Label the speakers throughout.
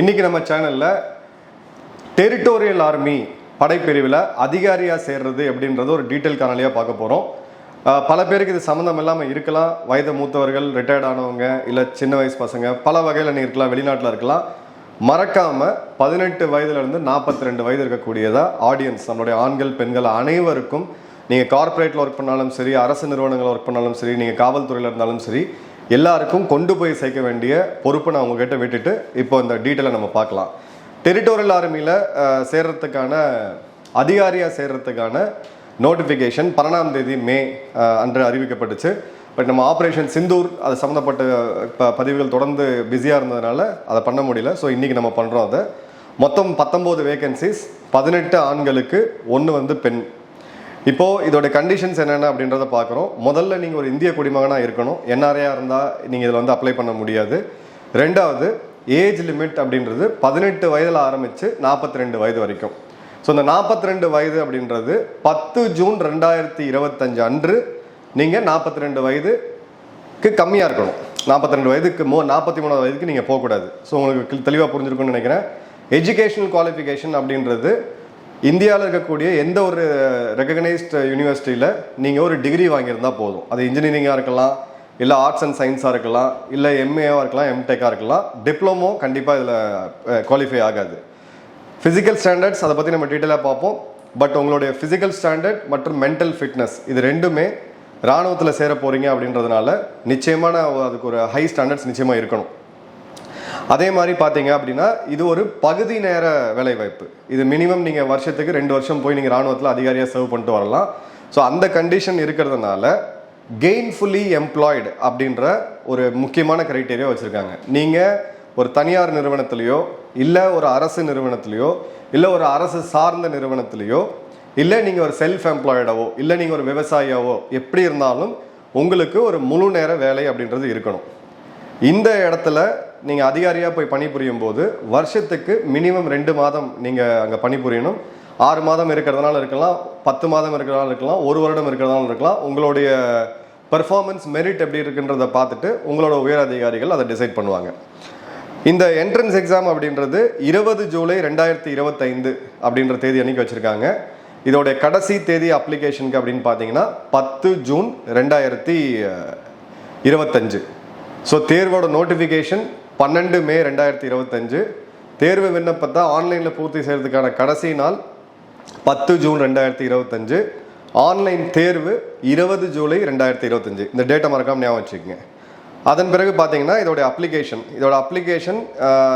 Speaker 1: இன்னைக்கு நம்ம சேனலில் டெரிட்டோரியல் ஆர்மி படைப்பிரிவில் அதிகாரியாக சேர்றது அப்படின்றது ஒரு டீட்டெயில் காணொலியாக பார்க்க போகிறோம் பல பேருக்கு இது சம்மந்தம் இல்லாமல் இருக்கலாம். வயது மூத்தவர்கள் ரிட்டையர்ட் ஆனவங்க இல்லை சின்ன வயசு பசங்க பல வகையில் நீ இருக்கலாம் வெளிநாட்டில் இருக்கலாம். மறக்காமல் பதினெட்டு வயதுலேருந்து நாற்பத்தி ரெண்டு வயது இருக்கக்கூடியதாக ஆடியன்ஸ் நம்மளுடைய ஆண்கள் பெண்கள் அனைவருக்கும் நீங்கள் கார்ப்பரேட்டில் ஒர்க் பண்ணாலும் சரி அரசு நிறுவனங்கள் ஒர்க் பண்ணாலும் சரி நீங்கள் காவல்துறையில் இருந்தாலும் சரி எல்லாருக்கும் கொண்டு போய் சேர்க்க வேண்டிய பொறுப்பை நான் உங்ககிட்ட விட்டுட்டு இப்போ இந்த டீட்டெயிலை நம்ம பார்க்கலாம். டெரிட்டோரியல் ஆர்மியில் சேர்றதுக்கான அதிகாரியாக சேர்றதுக்கான நோட்டிஃபிகேஷன் பன்னெண்டாம் தேதி மே அன்று அறிவிக்கப்பட்டுச்சு. பட் நம்ம ஆப்ரேஷன் சிந்தூர் அது சம்மந்தப்பட்ட ப பதிவுகள் தொடர்ந்து பிஸியாக இருந்ததுனால அதை பண்ண முடியல. ஸோ இன்றைக்கி நம்ம பண்ணுறோம் அதை. மொத்தம் பத்தொம்போது வேகன்சிஸ் பதினெட்டு ஆண்களுக்கு ஒன்று வந்து பெண். இப்போ இதோட கண்டிஷன்ஸ் என்னென்ன அப்படின்றத பார்க்குறோம். முதல்ல நீங்கள் ஒரு இந்திய குடிமகனாக இருக்கணும். என்ஆர்ஐயாக இருந்தால் நீங்கள் இதில் வந்து அப்ளை பண்ண முடியாது. ரெண்டாவது ஏஜ் லிமிட் அப்படின்றது பதினெட்டு வயதில் ஆரம்பித்து நாற்பத்தி ரெண்டு வயது வரைக்கும். ஸோ இந்த நாற்பத்தி ரெண்டு வயது அப்படின்றது பத்து ஜூன் ரெண்டாயிரத்தி இருபத்தஞ்சு அன்று நீங்கள் நாற்பத்தி ரெண்டு வயதுக்கு கம்மியாக இருக்கணும். நாற்பத்தி ரெண்டு வயதுக்கு மோ நாற்பத்தி மூணாவது வயதுக்கு நீங்கள் போகக்கூடாது. ஸோ உங்களுக்கு தெளிவாக புரிஞ்சிருக்கும்னு நினைக்கிறேன். எஜுகேஷனல் குவாலிஃபிகேஷன் அப்படின்றது இந்தியாவில் இருக்கக்கூடிய எந்த ஒரு ரெகக்னைஸ்ட் யூனிவர்சிட்டியில் நீங்கள் ஒரு டிகிரி வாங்கியிருந்தா போதும். அது இன்ஜினியரிங்காக இருக்கலாம் இல்லை ஆர்ட்ஸ் அண்ட் சயின்ஸாக இருக்கலாம் இல்லை எம்ஏவாக இருக்கலாம் எம்டெக்காக இருக்கலாம். டிப்ளமோ கண்டிப்பாக இதில் குவாலிஃபை ஆகாது. ஃபிசிக்கல் ஸ்டாண்டர்ட்ஸ் அதை பற்றி நம்ம டீட்டெயிலாக பார்ப்போம். பட் உங்களுடைய ஃபிசிக்கல் ஸ்டாண்டர்ட் மற்றும் மென்டல் ஃபிட்னஸ் இது ரெண்டுமே இராணுவத்தில் சேர போகிறீங்க அப்படின்றதுனால நிச்சயமான அதுக்கு ஒரு ஹை ஸ்டாண்டர்ட்ஸ் நிச்சயமாக இருக்கணும். அதே மாதிரி பார்த்தீங்க அப்படின்னா இது ஒரு பகுதி நேர வேலைவாய்ப்பு. இது மினிமம் நீங்கள் வருஷத்துக்கு ரெண்டு வருஷம் போய் நீங்கள் ராணுவத்தில் அதிகாரியாக சர்வ் பண்ணிட்டு வரலாம். ஸோ அந்த கண்டிஷன் இருக்கிறதுனால கெயின்ஃபுல்லி எம்ப்ளாய்டு அப்படின்ற ஒரு முக்கியமான க்ரைட்டீரியா வச்சுருக்காங்க. நீங்கள் ஒரு தனியார் நிறுவனத்திலையோ இல்லை ஒரு அரசு நிறுவனத்திலையோ இல்லை ஒரு அரசு சார்ந்த நிறுவனத்திலையோ இல்லை நீங்கள் ஒரு செல்ஃப் எம்ப்ளாய்டாவோ இல்லை நீங்கள் ஒரு விவசாயியாவோ எப்படி இருந்தாலும் உங்களுக்கு ஒரு முழு நேர வேலை அப்படின்றது இருக்கணும். இந்த இடத்துல நீங்கள் அதிகாரியாக போய் பணிபுரியும் போது வருஷத்துக்கு மினிமம் ரெண்டு மாதம் நீங்கள் அங்கே பணிபுரியணும். ஆறு மாதம் இருக்கிறதுனால இருக்கலாம் பத்து மாதம் இருக்கிறதுனால இருக்கலாம் ஒரு வருடம் இருக்கிறதுனால இருக்கலாம். உங்களுடைய பெர்ஃபார்மன்ஸ் மெரிட் எப்படி இருக்குன்றதை பார்த்துட்டு உங்களோட உயர் அதிகாரிகள் அதை டிசைட் பண்ணுவாங்க. இந்த என்ட்ரன்ஸ் எக்ஸாம் அப்படின்றது இருபது ஜூலை ரெண்டாயிரத்தி இருபத்தைந்து அப்படின்ற தேதி அன்னைக்கு வச்சுருக்காங்க. இதோடைய கடைசி தேதி அப்ளிகேஷனுக்கு அப்படின்னு பார்த்தீங்கன்னா பத்து ஜூன் ரெண்டாயிரத்தி இருபத்தஞ்சு. ஸோ தேர்வோட நோட்டிஃபிகேஷன் பன்னெண்டு மே ரெண்டாயிரத்தி இருபத்தஞ்சு. தேர்வு விண்ணப்பத்தை ஆன்லைனில் பூர்த்தி செய்கிறதுக்கான கடைசி நாள் பத்து ஜூன் ரெண்டாயிரத்தி இருபத்தஞ்சு. ஆன்லைன் தேர்வு இருபது ஜூலை ரெண்டாயிரத்தி இருபத்தஞ்சு. இந்த டேட்டை மறக்காமல் ஞாபகம் வச்சுக்கோங்க. அதன் பிறகு பார்த்தீங்கன்னா இதோட அப்ளிகேஷன் இதோட அப்ளிகேஷன்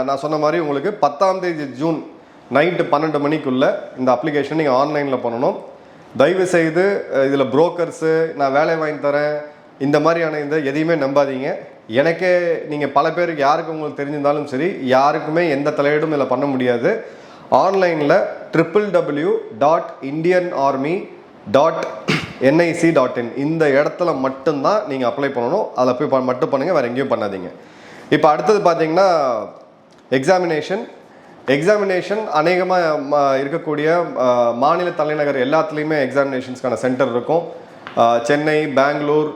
Speaker 1: நான் சொன்ன மாதிரி உங்களுக்கு பத்தாம் தேதி ஜூன் நைட்டு பன்னெண்டு மணிக்குள்ளே இந்த அப்ளிகேஷன் நீங்கள் ஆன்லைனில் பண்ணணும். தயவு செய்து இதில் புரோக்கர்ஸு நான் வேலை வாங்கி தரேன். இந்த மாதிரியான இந்த எதையுமே நம்பாதீங்க. எனக்கே நீங்கள் பல பேருக்கு யாருக்கு உங்களுக்கு தெரிஞ்சிருந்தாலும் சரி யாருக்குமே எந்த தலையீடும் இதில் பண்ண முடியாது. ஆன்லைனில் triple W dot Indian army dot NIC dot in இந்த இடத்துல மட்டும்தான் நீங்கள் அப்ளை பண்ணணும். அதில் போய் ப- மட்டும் பண்ணுங்கள் வேறு எங்கேயும் பண்ணாதீங்க. இப்போ அடுத்தது பார்த்தீங்கன்னா எக்ஸாமினேஷன் எக்ஸாமினேஷன் அநேகமாக இருக்கக்கூடிய மாநில தலைநகர் எல்லாத்துலேயுமே எக்ஸாமினேஷன்ஸ்க்கான சென்டர் இருக்கும். சென்னை பெங்களூர்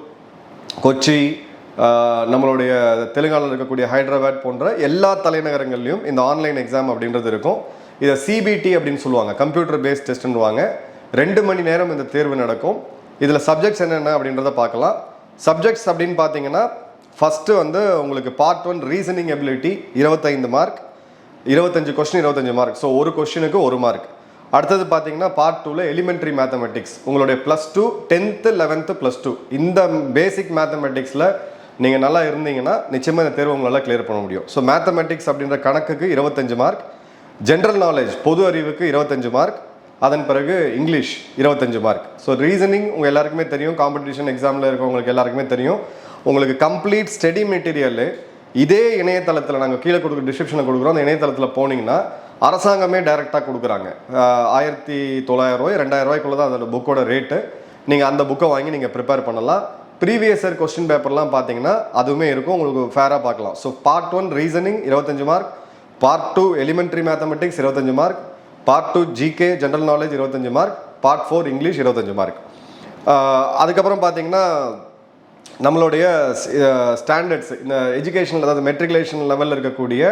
Speaker 1: கொச்சி நம்மளுடைய தெலுங்கானில் இருக்கக்கூடிய ஹைதராபாத் போன்ற எல்லா தலைநகரங்கள்லையும் இந்த ஆன்லைன் எக்ஸாம் அப்படின்றது இருக்கும். இதை சிபிடி அப்படின்னு சொல்லுவாங்க. கம்ப்யூட்டர் பேஸ்ட் டெஸ்ட்னுவாங்க ரெண்டு மணி நேரம் இந்த தேர்வு நடக்கும். இதில் சப்ஜெக்ட்ஸ் என்னென்ன அப்படின்றத பார்க்கலாம். சப்ஜெக்ட்ஸ் அப்படின்னு பார்த்தீங்கன்னா ஃபஸ்ட்டு வந்து உங்களுக்கு பார்ட் ஒன் ரீசனிங் எபிலிட்டி இருபத்தைந்து மார்க் இருபத்தஞ்சு கொஸ்டின் இருபத்தஞ்சு மார்க் ஸோ ஒரு கொஸ்டினுக்கு ஒரு மார்க் அடுத்தது பார்த்தீங்கன்னா பார்ட் டூவில் எலிமெண்ட்ரி மேத்தமெட்டிக்ஸ் உங்களுடைய plus two tenth eleventh plus two இந்த பேசிக் மேத்தமெட்டிக்ஸில் நீங்கள் நல்லா இருந்தீங்கன்னா நிச்சயமாக இந்த தேர்வு உங்களால் கிளியர் பண்ண முடியும். ஸோ மேத்தமெட்டிக்ஸ் அப்படின்ற கணக்குக்கு இருபத்தஞ்சு மார்க் ஜென்ரல் நாலேஜ் பொது அறிவுக்கு இருபத்தஞ்சு மார்க் அதன் பிறகு இங்கிலீஷ் இருபத்தஞ்சு மார்க் ஸோ ரீசனிங் உங்கள் எல்லாருக்குமே தெரியும் காம்படிஷன் எக்ஸாமில் இருக்கவங்களுக்கு எல்லாருக்குமே தெரியும். உங்களுக்கு கம்ப்ளீட் ஸ்டடி மெட்டீரியல் இதே இணையதளத்தில் நாங்கள் கீழே கொடுக்குற டிஸ்கிரிப்ஷனில் கொடுக்குறோம். அந்த இணையதளத்தில் போனீங்கன்னா அரசாங்கமே டைரெக்டாக கொடுக்குறாங்க. ஆயிரத்தி தொள்ளாயிரம் ரூபாய் ரெண்டாயிரம் ரூபாய்க்குள்ளே தான் அதோட புக்கோட ரேட்டு நீங்கள் அந்த புக்கை வாங்கி நீங்கள் ப்ரிப்பேர் பண்ணலாம். ப்ரீவியஸ் இயர் கொஸ்டின் பேப்பர்லாம் பார்த்தீங்கன்னா அதுவுமே இருக்கும். உங்களுக்கு ஃபேராக பார்க்கலாம். ஸோ பார்ட் ஒன் ரீசனிங் இருபத்தஞ்சு mark part two elementary mathematics இருபத்தஞ்சு mark part two GK general knowledge இருபத்தஞ்சு மார்க் பார்ட் ஃபோர் இங்கிலீஷ் இருபத்தஞ்சு மார்க் அதுக்கப்புறம் பார்த்தீங்கன்னா நம்மளுடைய ஸ்டாண்டர்ட்ஸ் இந்த எஜுகேஷன் அதாவது மெட்ரிகுலேஷன் லெவலில் இருக்கக்கூடிய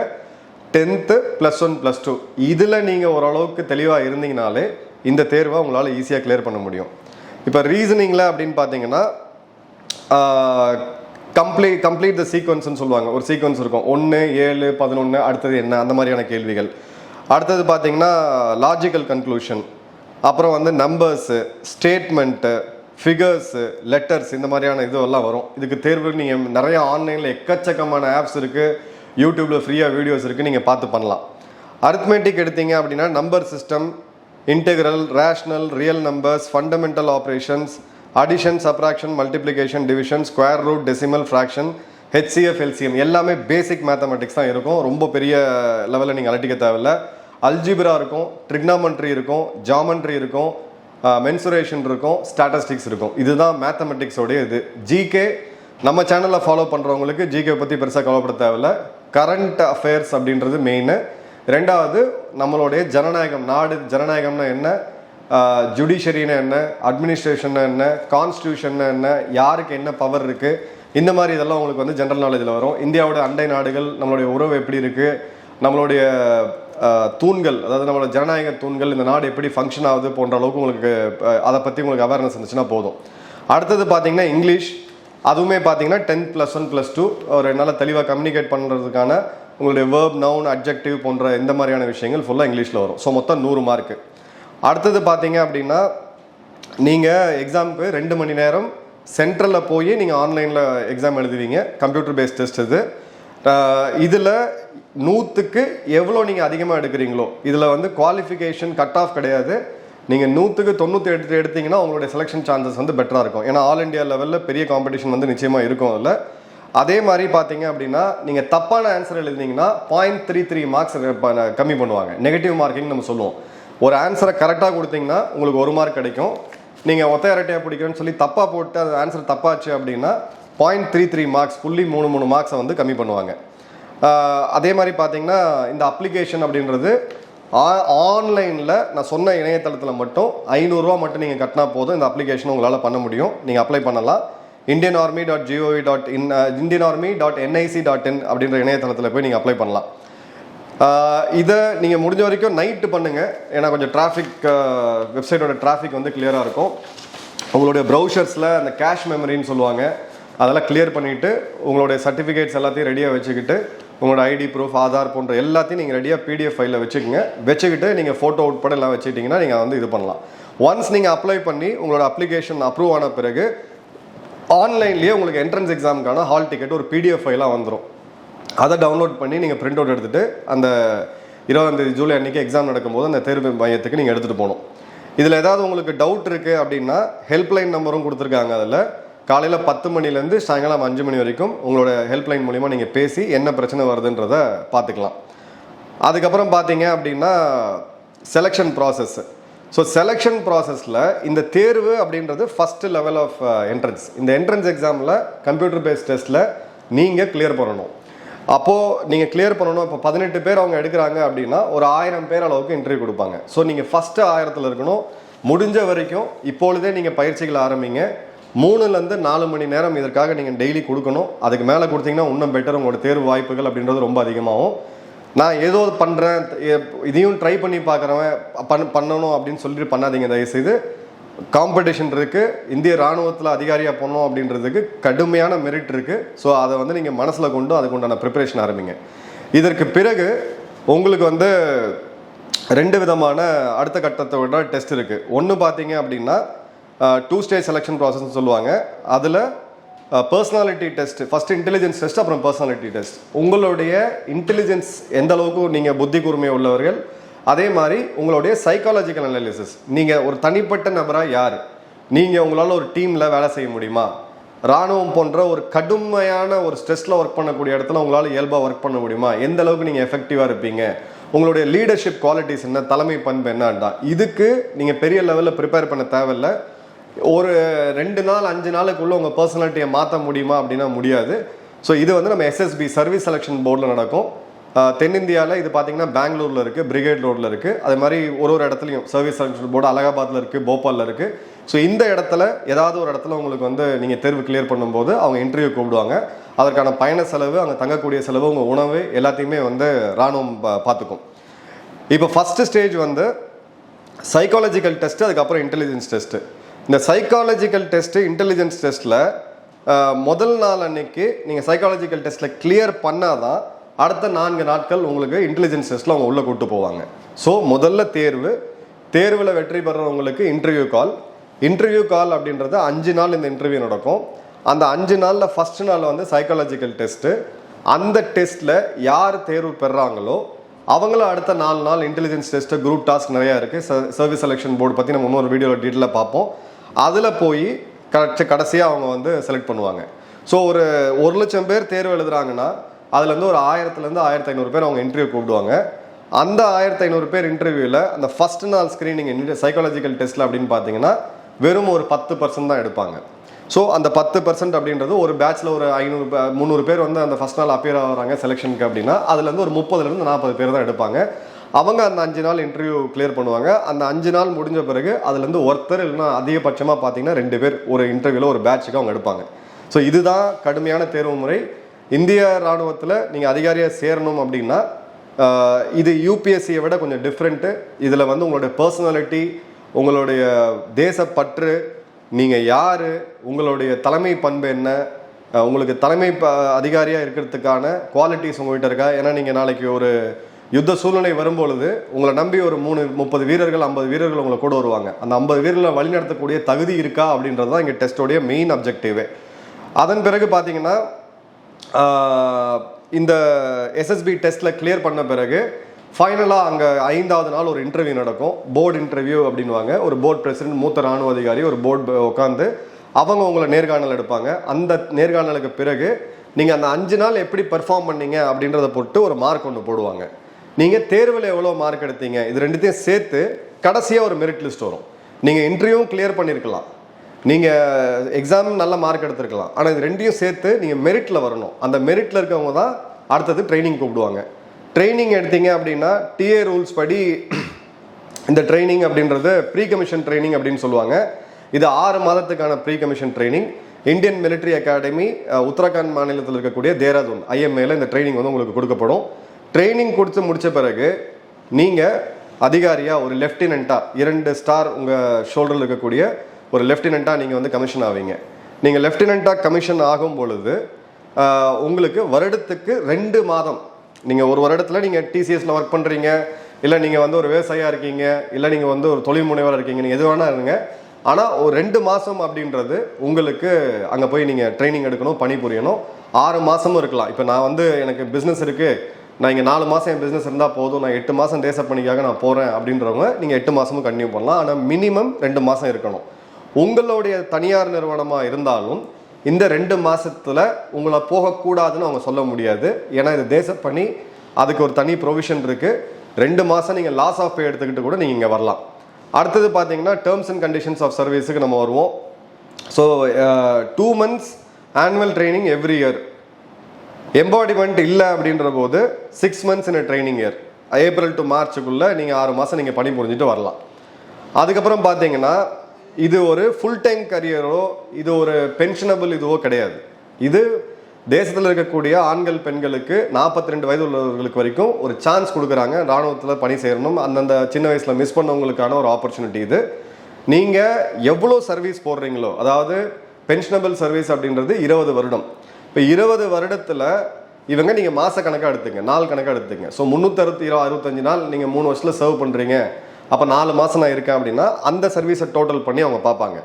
Speaker 1: tenth plus one plus two இதில் நீங்கள் ஓரளவுக்கு தெளிவாக இருந்தீங்கனாலே இந்த தேர்வை உங்களால் ஈஸியாக கிளியர் பண்ண முடியும். இப்போ ரீசனிங்கில் அப்படின்னு பார்த்தீங்கன்னா கம்ப்ளீட் கம்ப்ளீட் த சீக்வன்ஸ்னு சொல்லுவாங்க. ஒரு சீக்வன்ஸ் இருக்கும். ஒன்று ஏழு பதினொன்று அடுத்தது என்ன? அந்த மாதிரியான கேள்விகள். அடுத்தது பார்த்தீங்கன்னா லாஜிக்கல் கன்க்ளூஷன் அப்புறம் வந்து நம்பர்ஸு ஸ்டேட்மெண்ட்டு ஃபிகர்ஸு லெட்டர்ஸ் இந்த மாதிரியான இதுவெல்லாம் வரும். இதுக்கு தேர்வு நீங்கள் நிறைய ஆன்லைனில் எக்கச்சக்கமான ஆப்ஸ் இருக்குது யூடியூப்பில் ஃப்ரீயாக வீடியோஸ் இருக்குது நீங்கள் பார்த்து பண்ணலாம். அரித்மெட்டிக் எடுத்தீங்க அப்படின்னா number system integral rational real numbers fundamental operations addition subtraction multiplication division square root decimal fraction HCF LCM எல்லாமே பேசிக் மேத்தமெட்டிக்ஸ் தான் இருக்கும். ரொம்ப பெரிய லெவலில் நீங்கள் அலட்டிக்க தேவையில்ல. அல்ஜிபிரா இருக்கும் ட்ரிக்னாமெண்ட்ரி இருக்கும் ஜாமெண்ட்ரி இருக்கும் மென்சுரேஷன் இருக்கும் ஸ்டாட்டஸ்டிக்ஸ் இருக்கும். இதுதான் மேத்தமெட்டிக்ஸோடைய இது. ஜிகே நம்ம சேனலில் ஃபாலோ பண்ணுறவங்களுக்கு ஜிகே பற்றி பெருசாக கவலைப்பட தேவையில்ல. கரண்ட் அஃபேர்ஸ் அப்படின்றது மெயின் ரெண்டாவது நம்மளுடைய ஜனநாயகம் நாடு ஜனநாயகம்னா என்ன? ஜுடிஷரினா என்ன அட்மினிஸ்ட்ரேஷன் என்ன கான்ஸ்டியூஷன் என்ன யாருக்கு என்ன பவர் இருக்குது இந்த மாதிரி இதெல்லாம் உங்களுக்கு வந்து ஜென்ரல் நாலேஜில் வரும். இந்தியாவோட அண்டை நாடுகள் நம்மளுடைய உறவு எப்படி இருக்குது நம்மளுடைய தூண்கள் அதாவது நம்மளோட ஜனநாயக தூண்கள் இந்த நாடு எப்படி ஃபங்க்ஷன் ஆகுது போன்ற அளவுக்கு உங்களுக்கு அதை பற்றி உங்களுக்கு அவேர்னஸ் இருந்துச்சுன்னா போதும். அடுத்தது பார்த்தீங்கன்னா இங்கிலீஷ். அதுவுமே பார்த்தீங்கன்னா tenth plus one plus two ஒரு நல்ல தெளிவாக கம்யூனிகேட் பண்ணுறதுக்கான உங்களுடைய வேர்ப் நவுன் அப்ஜெக்டிவ் போன்ற இந்த மாதிரியான விஷயங்கள் ஃபுல்லாக இங்கிலீஷில் வரும். ஸோ மொத்தம் நூறு மார்க்கு அடுத்தது பார்த்தீங்க அப்படின்னா நீங்கள் எக்ஸாமுக்கு ரெண்டு மணி நேரம் சென்ட்ரலில் போய் நீங்கள் ஆன்லைனில் எக்ஸாம் எழுதுவீங்க. கம்ப்யூட்டர் பேஸ்ட் டெஸ்ட் இது இதில் நூற்றுக்கு எவ்வளோ நீங்கள் அதிகமாக எடுக்கிறீங்களோ இதில் வந்து குவாலிஃபிகேஷன் கட் ஆஃப் கிடையாது. நீங்கள் நூற்றுக்கு தொண்ணூற்றி எடுத்து எடுத்தீங்கன்னா உங்களுடைய செலெக்ஷன் சான்சஸ் வந்து பெட்டராக இருக்கும். ஏன்னா ஆல் இந்தியா லெவலில் பெரிய காம்படிஷன் வந்து நிச்சயமாக இருக்கும் அதில். அதே மாதிரி பார்த்தீங்க அப்படின்னா நீங்கள் தப்பான ஆன்சர் எழுதினீங்கன்னா பாயிண்ட் த்ரீ த்ரீ மார்க்ஸ் கம்மி பண்ணுவாங்க. நெகட்டிவ் மார்க்கிங் நம்ம சொல்லுவோம். ஒரு ஆன்சரை கரெக்டாக கொடுத்தீங்கன்னா உங்களுக்கு ஒரு மார்க் கிடைக்கும். நீங்கள் ஒத்த இரட்டையாக பிடிக்கிறேன்னு சொல்லி தப்பாக போட்டு அது ஆன்சர் தப்பாச்சு அப்படின்னா பாயிண்ட் த்ரீ த்ரீ மார்க்ஸ் புள்ளி மூணு மூணு மார்க்ஸை வந்து கம்மி பண்ணுவாங்க. அதே மாதிரி பார்த்தீங்கன்னா இந்த அப்ளிகேஷன் அப்படின்றது ஆன்லைனில் நான் சொன்ன இணையதளத்தில் மட்டும் ஐநூறுரூவா மட்டும் நீங்கள் கட்டினா போதும். இந்த அப்ளிகேஷன் உங்களால் பண்ண முடியும். நீங்கள் அப்ளை பண்ணலாம். Indian army dot GOV dot in Indian army dot NIC dot in அப்படின்ற இணையதளத்தில் போய் நீங்கள் அப்ளை பண்ணலாம். இதை நீங்கள் முடிஞ்ச வரைக்கும் நைட்டு பண்ணுங்கள் ஏன்னா கொஞ்சம் டிராஃபிக் வெப்சைட்டோட டிராஃபிக் வந்து கிளியராக இருக்கும். உங்களுடைய ப்ரௌசர்ஸில் அந்த கேஷ் மெமரின்னு சொல்லுவாங்க. அதெல்லாம் கிளியர் பண்ணிவிட்டு உங்களுடைய சர்டிஃபிகேட்ஸ் எல்லாத்தையும் ரெடியாக வச்சுக்கிட்டு உங்களோட ஐடி ப்ரூஃப் ஆதார் போன்ற எல்லாத்தையும் நீங்கள் ரெடியாக பிடிஎஃப் ஃபைலில் வச்சுக்கோங்க. வச்சுக்கிட்டு நீங்கள் ஃபோட்டோ உட்பட எல்லாம் வச்சுக்கிட்டிங்கன்னா நீங்கள் வந்து இது பண்ணலாம். ஒன்ஸ் நீங்கள் அப்ளை பண்ணி உங்களோட அப்ளிகேஷன் அப்ரூவ் ஆன பிறகு ஆன்லைன்லேயே உங்களுக்கு என்ட்ரன்ஸ் எக்ஸாமுக்கான ஹால் டிக்கெட் ஒரு பிடிஎஃப் ஃபைலாக வந்துடும் அதை டவுன்லோட் பண்ணி நீங்கள் பிரிண்ட் அவுட் எடுத்துகிட்டு அந்த இருபதாந்தேதி ஜூலை அன்றைக்கி எக்ஸாம் நடக்கும்போது அந்த தேர்வு மையத்துக்கு நீங்கள் எடுத்துகிட்டு போகணும். இதில் ஏதாவது உங்களுக்கு டவுட் இருக்குது அப்படின்னா ஹெல்ப்லைன் நம்பரும் கொடுத்துருக்காங்க அதில். காலையில் பத்து மணிலேருந்து சாயங்காலம் அஞ்சு மணி வரைக்கும் உங்களோட ஹெல்ப்லைன் மூலிமா நீங்கள் பேசி என்ன பிரச்சனை வருதுன்றதை பார்த்துக்கலாம். அதுக்கப்புறம் பார்த்தீங்க அப்படின்னா செலெக்ஷன் ப்ராசஸ் ஸோ செலெக்ஷன் ப்ராசஸில் இந்த தேர்வு அப்படின்றது ஃபஸ்ட்டு லெவல் ஆஃப் என்ட்ரன்ஸ் இந்த என்ட்ரன்ஸ் எக்ஸாமில் கம்ப்யூட்டர் பேஸ்ட் டெஸ்ட்டில் நீங்கள் கிளியர் பண்ணணும். அப்போது நீங்கள் கிளியர் பண்ணணும். இப்போ பதினெட்டு பேர் அவங்க எடுக்கிறாங்க அப்படின்னா ஒரு ஆயிரம் பேர் அளவுக்கு இன்டர்வியூ கொடுப்பாங்க. ஸோ நீங்கள் ஃபஸ்ட்டு ஆயிரத்தில் இருக்கணும். முடிஞ்ச வரைக்கும் இப்பொழுதே நீங்கள் பயிற்சிகள் ஆரம்பிங்க. மூணுலேருந்து நாலு மணி நேரம் இதற்காக நீங்கள் டெய்லி கொடுக்கணும். அதுக்கு மேலே கொடுத்தீங்கன்னா இன்னும் பெட்டர் உங்களோட தேர்வு வாய்ப்புகள் அப்படின்றது ரொம்ப அதிகமாகும். நான் ஏதோ பண்ணுறேன் இதையும் ட்ரை பண்ணி பார்க்குறவன் பண் பண்ணணும் அப்படின்னு சொல்லிட்டு பண்ணாதீங்க தயவுசெய்து. காம்படிஷன் இருக்குது இந்திய ராணுவத்தில் அதிகாரியாக போனோம் அப்படின்றதுக்கு கடுமையான மெரிட் இருக்குது ஸோ அதை வந்து நீங்கள் மனசில் கொண்டு அதுக்கு உண்டான ப்ரிப்பரேஷன் ஆரம்பிங்க. இதற்கு பிறகு உங்களுக்கு வந்து ரெண்டு விதமான அடுத்த கட்டத்தை விட டெஸ்ட் இருக்குது ஒன்று பார்த்தீங்க அப்படின்னா டூ ஸ்டேஜ் செலெக்ஷன் ப்ராசஸ்னு சொல்லுவாங்க. அதில் personality test first intelligence test அப்புறம் பர்சனாலிட்டி டெஸ்ட் உங்களுடைய இன்டெலிஜென்ஸ் எந்த அளவுக்கு நீங்கள் புத்தி கூர்மை உள்ளவர்கள் அதே மாதிரி உங்களுடைய சைக்காலஜிக்கல் அனாலிசிஸ் நீங்கள் ஒரு தனிப்பட்ட நபராக யார்? நீங்கள் உங்களால் ஒரு டீமில் வேலை செய்ய முடியுமா? ராணுவம் போன்ற ஒரு கடுமையான ஒரு ஸ்ட்ரெஸ்ல ஒர்க் பண்ணக்கூடிய இடத்துல உங்களால் இயல்பாக ஒர்க் பண்ண முடியுமா? எந்த அளவுக்கு நீங்கள் எஃபெக்டிவாக இருப்பீங்க? உங்களுடைய லீடர்ஷிப் குவாலிட்டிஸ் என்ன? தலைமை பண்பு என்னன்னா இதுக்கு நீங்கள் பெரிய லெவலில் ப்ரிப்பேர் பண்ண தேவையில்ல. ஒரு ரெண்டு நாள் அஞ்சு நாளுக்குள்ளே உங்கள் பர்சனாலிட்டியை மாற்ற முடியுமா? அப்படின்னா முடியாது. ஸோ இது வந்து நம்ம எஸ்எஸ்பி சர்வீஸ் செலெக்ஷன் போர்டில் நடக்கும். தென்னிந்தியாவில் இது பார்த்தீங்கன்னா பெங்களூரில் இருக்குது பிரிகேட் ரோட்டில் இருக்குது அது மாதிரி ஒரு ஒரு இடத்துலையும் சர்வீஸ் சர்வீஸ் போர்டு அலகாபாத்தில் இருக்குது போபாலில் இருக்குது ஸோ இந்த இடத்துல ஏதாவது ஒரு இடத்துல உங்களுக்கு வந்து நீங்கள் தேர்வு கிளியர் பண்ணும்போது அவங்க இன்டர்வியூ கூப்பிடுவாங்க. அதற்கான பயண செலவு அங்கே தங்கக்கூடிய செலவு உங்கள் உணவு எல்லாத்தையுமே வந்து ராணுவம் பார்த்துக்கும் இப்போ ஃபஸ்ட்டு ஸ்டேஜ் வந்து சைக்காலஜிக்கல் டெஸ்ட்டு அதுக்கப்புறம் இன்டெலிஜென்ஸ் டெஸ்ட்டு இந்த சைக்காலஜிக்கல் டெஸ்ட்டு இன்டெலிஜென்ஸ் டெஸ்ட்டில் முதல் நாள் அன்னைக்கு நீங்கள் சைக்காலஜிக்கல் டெஸ்ட்டில் கிளியர் பண்ணாதான் அடுத்த நான்கு நாட்கள் உங்களுக்கு இன்டெலிஜென்ஸ் டெஸ்ட்டில் அவங்க உள்ளே கூட்டு போவாங்க. ஸோ முதல்ல தேர்வு தேர்வில் வெற்றி பெறவங்களுக்கு இன்டர்வியூ கால் இன்டர்வியூ கால் அப்படின்றது அஞ்சு நாள் இந்த இன்டர்வியூ நடக்கும். அந்த அஞ்சு நாளில் ஃபஸ்ட் நாள் வந்து சைக்காலஜிக்கல் டெஸ்ட்டு அந்த டெஸ்ட்டில் யார் தேர்வு பெறாங்களோ அவங்களும் அடுத்த நாலு நாள் இன்டெலிஜென்ஸ் டெஸ்ட்டு குரூப் டாஸ்க் நிறையா இருக்குது சர்வீஸ் செலெக்ஷன் போர்டு பற்றி நம்ம இன்னொரு வீடியோவில் டீட்டெயிலாக பார்ப்போம். அதில் போய் கடைசி கடைசியாக அவங்க வந்து செலக்ட் பண்ணுவாங்க. ஸோ ஒரு ஒரு லட்சம் பேர் தேர்வு எழுதுறாங்கன்னா அதுலேருந்து ஒரு ஆயிரத்துலேருந்து ஆயிரத்தி ஐநூறு பேர் அவங்க இன்டர்வியூ கூப்பிடுவாங்க. அந்த ஆயிரத்தி ஐநூறு பேர் இன்டர்வியூவில் அந்த ஃபர்ஸ்ட் நாள் ஸ்க்ரீனிங் சைக்காலஜிக்கல் டெஸ்ட்டில் அப்படின்னு பார்த்தீங்கன்னா வெறும் ஒரு பத்து பர்சன்ட் தான் எடுப்பாங்க. ஸோ அந்த பத்து பர்சன்ட் அப்படின்றது ஒரு பேட்ச்சில் ஒரு ஐநூறு முந்நூறு பேர் வந்து அந்த ஃபஸ்ட் நாள் அப்பியர் ஆகிறாங்க செலெக்ஷனுக்கு அப்படின்னா அதுலேருந்து ஒரு முப்பதுலேருந்து நாற்பது பேர் தான் எடுப்பாங்க. அவங்க அந்த அஞ்சு நாள் இன்டர்வியூ கிளியர் பண்ணுவாங்க. அந்த அஞ்சு நாள் முடிஞ்ச பிறகு அதுலேருந்து ஒருத்தர் இல்லைன்னா அதிகபட்சமாக பார்த்தீங்கன்னா ரெண்டு பேர் ஒரு இன்டர்வியூவில் ஒரு பேட்சுக்கு அவங்க எடுப்பாங்க. ஸோ இதுதான் கடுமையான தேர்வு முறை. இந்திய ராணுவத்தில் நீங்கள் அதிகாரியாக சேரணும் அப்படின்னா இது யூபிஎஸ்சியை விட கொஞ்சம் டிஃப்ரெண்ட்டு இதில் வந்து உங்களுடைய பர்சனாலிட்டி உங்களுடைய தேசப்பற்று நீங்கள் யார் உங்களுடைய தலைமை பண்பு என்ன உங்களுக்கு தலைமை ப- அதிகாரியாக இருக்கிறதுக்கான குவாலிட்டிஸ் உங்ககிட்ட இருக்கா? ஏன்னா நீங்கள் நாளைக்கு ஒரு யுத்த சூழ்நிலை வரும்பொழுது உங்களை நம்பி ஒரு மூணு முப்பது வீரர்கள் ஐம்பது வீரர்கள் உங்களை கூட வருவாங்க. அந்த ஐம்பது வீரர்களை வழிநடத்தக்கூடிய தகுதி இருக்கா அப்படின்றது தான் இங்கே டெஸ்டோடைய மெயின் அப்ஜெக்டிவே அதன் பிறகு பார்த்தீங்கன்னா இந்த எஸ்எஸ்பி டெஸ்ட்டில் கிளியர் பண்ண பிறகு ஃபைனலாக அங்கே ஐந்தாவது நாள் ஒரு இன்டர்வியூ நடக்கும். போர்டு இன்டர்வியூ அப்படின்வாங்க ஒரு போர்டு பிரசிடென்ட் மூத்த ராணுவ அதிகாரி ஒரு போர்டு உட்காந்து அவங்க உங்களை நேர்காணல் எடுப்பாங்க. அந்த நேர்காணலுக்கு பிறகு நீங்கள் அந்த அஞ்சு நாள் எப்படி பெர்ஃபார்ம் பண்ணீங்க அப்படின்றத போட்டு ஒரு மார்க் ஒன்று போடுவாங்க. நீங்கள் தேர்வில் எவ்வளோ மார்க் எடுத்தீங்க? இது ரெண்டுத்தையும் சேர்த்து கடைசியாக ஒரு மெரிட் லிஸ்ட் வரும். நீங்கள் இன்டர்வியூவும் கிளியர் பண்ணியிருக்கலாம் நீங்கள் எக்ஸாம் நல்ல மார்க் எடுத்துருக்கலாம். ஆனால் இது ரெண்டையும் சேர்த்து நீங்கள் மெரிட்டில் வரணும். அந்த மெரிட்டில் இருக்கவங்க தான் அடுத்தது ட்ரைனிங் கூப்பிடுவாங்க. ட்ரைனிங் எடுத்தீங்க அப்படின்னா டிஏ ரூல்ஸ் படி இந்த ட்ரைனிங் அப்படின்றது ப்ரீ கமிஷன் ட்ரைனிங் அப்படின்னு சொல்லுவாங்க. இது ஆறு மாதத்துக்கான pre commission training Indian military academy Uttarakhand மாநிலத்தில் இருக்கக்கூடிய தேராதூன் ஐஎம்ஏல இந்த ட்ரைனிங் வந்து உங்களுக்கு கொடுக்கப்படும். ட்ரைனிங் கொடுத்து முடித்த பிறகு நீங்கள் அதிகாரியாக ஒரு லெஃப்டினண்ட்டாக இரண்டு ஸ்டார் உங்கள் ஷோல்டரில் இருக்கக்கூடிய ஒரு லெஃப்டினண்ட்டாக நீங்கள் வந்து கமிஷன் ஆவீங்க. நீங்கள் லெஃப்டினண்ட்டாக கமிஷன் ஆகும் பொழுது உங்களுக்கு வருடத்துக்கு ரெண்டு மாதம். நீங்கள் ஒரு வருடத்தில் நீங்கள் டிசிஎஸில் ஒர்க் பண்ணுறீங்க இல்லை நீங்கள் வந்து ஒரு விவசாயியாக இருக்கீங்க. இல்லை நீங்கள் வந்து ஒரு தொழில் முனைவராக இருக்கீங்க. நீங்கள் எது வேணால் இருங்க. ஆனால் ஒரு ரெண்டு மாதம் அப்படின்றது உங்களுக்கு அங்கே போய் நீங்கள் ட்ரைனிங் எடுக்கணும் பணிபுரியணும் ஆறு மாதமும் இருக்கலாம். இப்போ நான் வந்து எனக்கு பிஸ்னஸ் இருக்குது நான் இங்கே நாலு மாதம் என் பிஸ்னஸ் இருந்தால் போதும். நான் எட்டு மாதம் தேச பணிக்காக நான் போகிறேன் அப்படின்றவங்க நீங்கள் எட்டு மாதமும் கண்டினியூ பண்ணலாம். ஆனால் மினிமம் ரெண்டு மாதம் இருக்கணும். உங்களுடைய தனியார் நிறுவனமாக இருந்தாலும் இந்த ரெண்டு மாதத்தில் உங்களை போகக்கூடாதுன்னு அவங்க சொல்ல முடியாது. ஏன்னா இது தேசப்பணி. அதுக்கு ஒரு தனி ப்ரொவிஷன் இருக்குது ரெண்டு மாதம் நீங்கள் லாஸ் ஆஃப் பே எடுத்துக்கிட்டு கூட நீங்கள் இங்கே வரலாம். அடுத்தது பார்த்தீங்கன்னா டேர்ம்ஸ் அண்ட் கண்டிஷன்ஸ் ஆஃப் சர்வீஸுக்கு நம்ம வருவோம். So two months annual training every year embodiment இல்லை அப்படின்ற போது six months in training year April to மார்ச்சுக்குள்ளே நீங்கள் ஆறு மாதம் நீங்கள் பணி புரிஞ்சுட்டு வரலாம். அதுக்கப்புறம் பார்த்தீங்கன்னா இது ஒரு ஃபுல் டைம் கரியரோ இது ஒரு பென்ஷனபிள் இதுவோ கிடையாது. இது தேசத்தில் இருக்கக்கூடிய ஆண்கள் பெண்களுக்கு நாற்பத்தி ரெண்டு வயது உள்ளவர்களுக்கு வரைக்கும் ஒரு சான்ஸ் கொடுக்குறாங்க. ராணுவத்தில் பணி செய்யணும் அந்தந்த சின்ன வயசில் மிஸ் பண்ணவங்களுக்கான ஒரு ஆப்பர்ச்சுனிட்டி இது. நீங்கள் எவ்வளோ சர்வீஸ் போடுறீங்களோ அதாவது பென்ஷனபிள் சர்வீஸ் அப்படின்றது இருபது வருடம். இப்போ இருபது வருடத்தில் இவங்க நீங்கள் மாத கணக்காக எடுத்துங்க நாள் கணக்காக எடுத்துங்க. ஸோ முந்நூற்றறுபத்தி இருபது அறுபத்தஞ்சு நாள் நீங்கள் மூணு வருஷத்தில் சர்வ் பண்ணுறீங்க அப்போ நாலு மாதம் நான் இருக்கேன் அப்படின்னா அந்த சர்வீஸை டோட்டல் பண்ணி அவங்க பார்ப்பாங்க.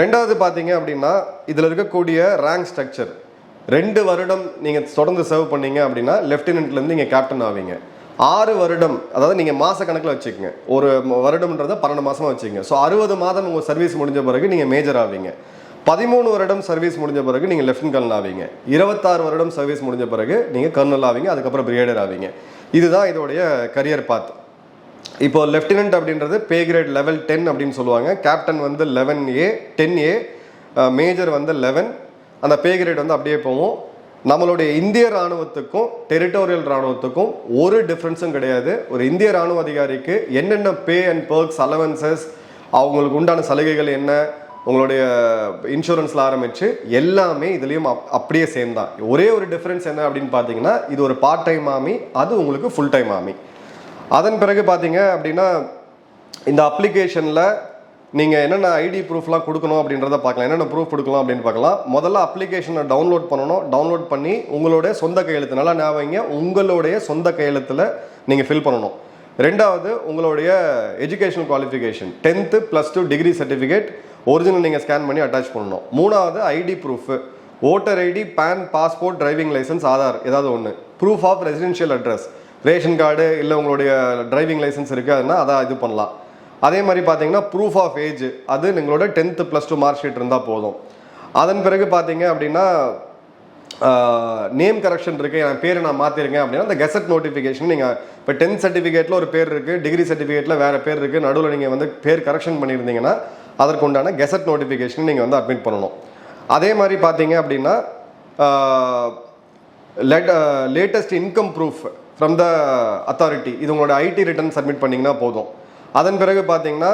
Speaker 1: ரெண்டாவது பார்த்தீங்க அப்படின்னா இதில் இருக்கக்கூடிய ரேங்க் ஸ்ட்ரக்சர் ரெண்டு வருடம் நீங்கள் தொடர்ந்து சர்வ் பண்ணீங்க அப்படின்னா லெஃப்டினன்ட்லேருந்து நீங்கள் கேப்டன் ஆவீங்க. ஆறு வருடம் அதாவது நீங்கள் மாத கணக்கில் வச்சுக்கோங்க. ஒரு வருடம்ன்றத வருடம்ன்றதை பன்னெண்டு மாதமாக வச்சுக்கோங்க. ஸோ அறுபது மாதம் உங்கள் சர்வீஸ் முடிஞ்ச பிறகு நீங்கள் மேஜர் ஆவீங்க. பதிமூணு வருடம் சர்வீஸ் முடிஞ்ச பிறகு நீங்கள் லெஃப்டின் கர்னல் ஆவீங்க. இருபத்தாறு வருடம் சர்வீஸ் முடிஞ்ச பிறகு நீங்கள் கர்னல் ஆவீங்க அதுக்கப்புறம் பிரிகேடர் ஆவீங்க. இதுதான் இதோடைய கரியர் பாத் இப்போ லெஃப்டினன்ட் அப்படின்றது பே கிரேட் லெவல் டென் அப்படின்னு சொல்லுவாங்க. கேப்டன் வந்து eleven A ten A major வந்து லெவன் அந்த பே கிரேட் வந்து அப்படியே போவோம் நம்மளுடைய இந்திய ராணுவத்துக்கும் டெரிட்டோரியல் ராணுவத்துக்கும் ஒரு டிஃப்ரென்ஸும் கிடையாது. ஒரு இந்திய ராணுவ அதிகாரிக்கு என்னென்ன பே அண்ட் பர்க்ஸ் அலவன்சஸ் அவங்களுக்கு உண்டான சலுகைகள் என்ன உங்களுடைய இன்சூரன்ஸில் ஆரம்பித்து எல்லாமே இதுலேயும் அப் அப்படியே சேம் தான். ஒரே ஒரு டிஃப்ரென்ஸ் என்ன அப்படின்னு பார்த்தீங்கன்னா இது ஒரு பார்ட் டைம் ஆமி அது உங்களுக்கு ஃபுல் டைம் ஆமி அதன் பிறகு பார்த்தீங்க அப்படின்னா இந்த அப்ளிகேஷனில் நீங்கள் என்னென்ன ஐடி ப்ரூஃப்லாம் கொடுக்கணும் அப்படின்றத பார்க்கலாம். என்னென்ன ப்ரூஃப் கொடுக்கலாம் அப்படின்னு பார்க்கலாம். முதல்ல அப்ளிகேஷனை டவுன்லோட் பண்ணணும். டவுன்லோட் பண்ணி உங்களுடைய சொந்த கையெழுத்து நல்லா ஞாபகம் உங்களுடைய சொந்த கையெழுத்தில் நீங்கள் ஃபில் பண்ணணும். ரெண்டாவது உங்களுடைய educational qualification tenth plus two degree certificate original நீங்கள் ஸ்கேன் பண்ணி அட்டாச் பண்ணணும். மூணாவது ID proof voter ID PAN passport driving license Aadhaar ஏதாவது ஒன்று proof of residential address ration card இல்லை உங்களுடைய டிரைவிங் லைசன்ஸ் இருக்குது அதுனா அதை இது பண்ணலாம். அதே மாதிரி பார்த்தீங்கன்னா ப்ரூஃப் ஆஃப் ஏஜ் அது நீங்களோட tenth plus two mark sheet இருந்தால் போதும். அதன் பிறகு பார்த்தீங்க அப்படின்னா நேம் கரெக்ஷன் இருக்குது என் பேர் நான் மாற்றிருக்கேன் அப்படின்னா அந்த கெசட் நோட்டிஃபிகேஷன் நீங்கள் இப்போ டென்த் சர்டிஃபிகேட்டில் ஒரு பேர் இருக்குது டிகிரி சர்டிஃபிகேட்டில் வேறு பேர் இருக்குது நடுவில் நீங்கள் வந்து பேர் கரெக்ஷன் பண்ணியிருந்தீங்கன்னா அதற்கு உண்டான கெசட் நோட்டிஃபிகேஷன் நீங்கள் வந்து அட்மிட் பண்ணணும். அதே மாதிரி பார்த்தீங்க அப்படின்னா latest income proof from the authority இது உங்களோட ஐடி ரிட்டர்ன் சப்மிட் பண்ணிங்கன்னா போதும். அதன் பிறகு பார்த்தீங்கன்னா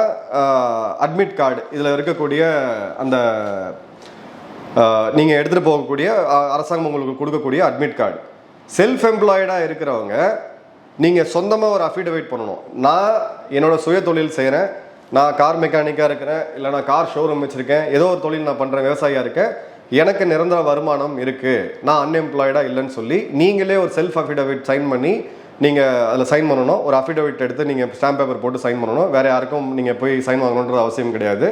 Speaker 1: அட்மிட் கார்டு இதில் இருக்கக்கூடிய அந்த நீங்கள் எடுத்துகிட்டு போகக்கூடிய அரசாங்கம் உங்களுக்கு கொடுக்கக்கூடிய அட்மிட் கார்டு செல்ஃப் எம்ப்ளாய்டாக இருக்கிறவங்க நீங்கள் சொந்தமாக ஒரு அஃபிடவிட் பண்ணணும். நான் என்னோட சுய தொழில் செய்கிறேன் நான் கார் மெக்கானிக்காக இருக்கிறேன். இல்லை நான் கார் ஷோரூம் வச்சுருக்கேன். ஏதோ ஒரு தொழில் நான் பண்ணுறேன் விவசாயியாக இருக்கேன். எனக்கு நிரந்தர வருமானம் இருக்குது நான் அன்எம்ப்ளாய்டாக இல்லைன்னு சொல்லி நீங்களே ஒரு செல்ஃப் அஃபிடவிட் சைன் பண்ணி நீங்கள் அதில் சைன் பண்ணணும். ஒரு அஃபிடவிட் எடுத்து நீங்கள் ஸ்டாம்ப் பேப்பர் போட்டு சைன் பண்ணணும். வேறு யாருக்கும் நீங்கள் போய் சைன் வாங்கணுன்றது அவசியம் கிடையாது.